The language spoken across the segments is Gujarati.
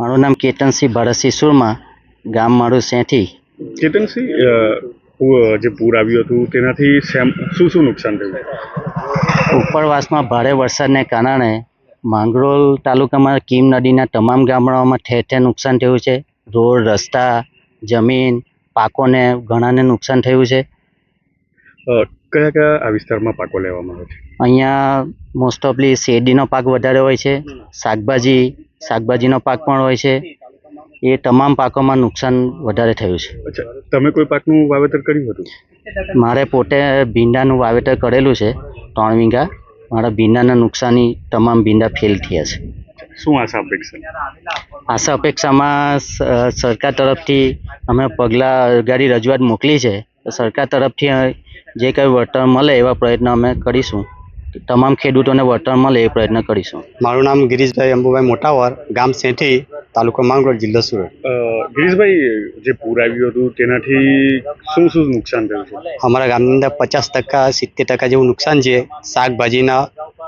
મારું નામ કેતનસિંહ ભરતસિંહ સુરમા ગામ મારું સેઠી કેતનસિંહ જે પૂર આવ્યું હતું તેનાથી શું શું નુકસાન થયું? ઉપરવાસમાં ભારે વરસાદને કારણે માંગરોળ તાલુકામાં કીમ નદીના તમામ ગામડાઓમાં ઠેર ઠેર નુકસાન થયું છે. રોડ રસ્તા જમીન પાકોને ઘણાને નુકસાન થયું છે. કયા કયા આ વિસ્તારમાં પાકો લેવામાં આવે છે? અહીંયા મોસ્ટ ઓફલી શેરડીનો પાક વધારે હોય છે. શાકભાજી શાકભાજીનો પાક પણ હોય છે. એ તમામ પાકોમાં નુકસાન વધારે થયું છે. અચ્છા તમે કોઈ પાકનું વાવેતર કર્યું હતું? મારે પોતે ભીંડાનું વાવેતર કરેલું છે ત્રણ વીંગા મારા ભીંડાના નુકસાની તમામ ભીંડા ફેલ થયા છે. શું આશા અપેક્ષા? આશા અપેક્ષામાં સરકાર તરફથી અમે પગલાં અગાડી રજૂઆત મોકલી છે. તો સરકાર તરફથી જે કંઈ વળતર મળે એવા પ્રયત્ન અમે કરીશું. તમામ ખેડૂતોને વળતર મળે એ પ્રયત્ન કરીશું. મારું નામ ગિરીશભાઈ અંબુભાઈ મોટાવર ગામ સેઠી તાલુકો માંગરોળ જિલ્લો સુરત. ગિરીશભાઈ જે પૂર આવ્યું હતું તેનાથી શું શું નુકસાન થયું છે? અમારા ગામની અંદર પચાસ ટકા સિત્તેર ટકા જેવું નુકસાન છે. શાકભાજીના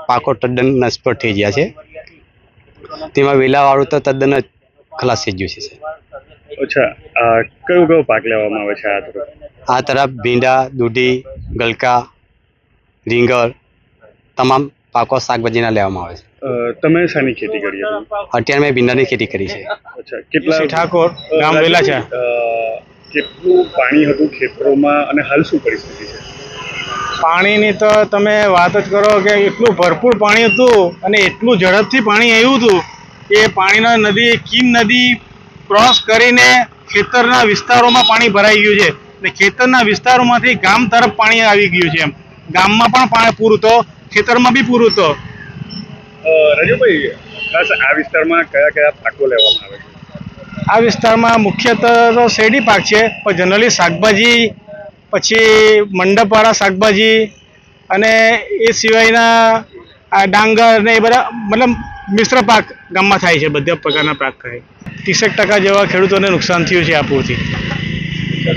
પાકો તદ્દન નષ્ટ થઈ ગયા છે. તેમાં વેલાવાળું તો તદ્દન જ ખલાસ થઈ ગયું છે અચ્છા આ કયો કયો પાક લેવામાં આવે છે આ તરફ? આ તરફ ભીંડા દૂધી ગલકા રીંગણ તમામ પાકો શાકભાજીના લેવામાં આવે છે. તમે શાની ખેતી કરી અત્યારે મેં ભીંડાની ખેતી કરી છે. અચ્છા કેટલા ઠાકોર ગામ વેલાચા છે. કેટલું પાણી હતું ખેતરોમાં અને હાલ શું પરિસ્થિતિ છે? પાણીની તો તમે વાત જ કરો કે એટલું ભરપૂર પાણી હતું અને એટલું ઝડપથી પાણી આવ્યું હતું કે પાણીના નદી કીમ નદી ક્રોસ કરીને ખેતરના વિસ્તારોમાં પાણી ભરાઈ ગયું છે. ને ખેતરના વિસ્તારોમાંથી ગામ તરફ પાણી આવી ગયું છે ગામમાં પણ પાણી પૂરું તો ખેતરમાં બી પૂરું તો. રજુભાઈ ખાસ આ વિસ્તારમાં કયા કયા પાકો લેવામાં આવે છે? આ વિસ્તારમાં મુખ્યત્વે તો શેરડી પાક છે પણ જનરલી શાકભાજી પછી મંડપવાળા શાકભાજી અને એ સિવાયના આ ડાંગર ને એ બધા મતલબ મિશ્ર પાક ગામમાં થાય છે બધા પ્રકારના પાક થાય. ત્રીસેક ટકા જેવા ખેડૂતોને નુકસાન થયું છે આ પૂરથી.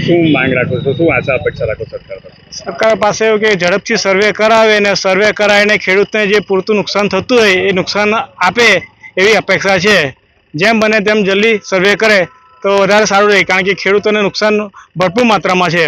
શું માંગ રાખો છો? શું આશા અપેક્ષા રાખો સરકાર પાસે? સરકાર પાસે એવું કે ઝડપથી સર્વે કરાવે અને સર્વે કરાવીને ખેડૂતને જે પૂરતું નુકસાન થતું હોય એ નુકસાન આપે એવી અપેક્ષા છે. જેમ બને તેમ જલ્દી સર્વે કરે તો વધારે સારું રહે કારણ કે ખેડૂતોને નુકસાન ભરપૂર માત્રામાં છે.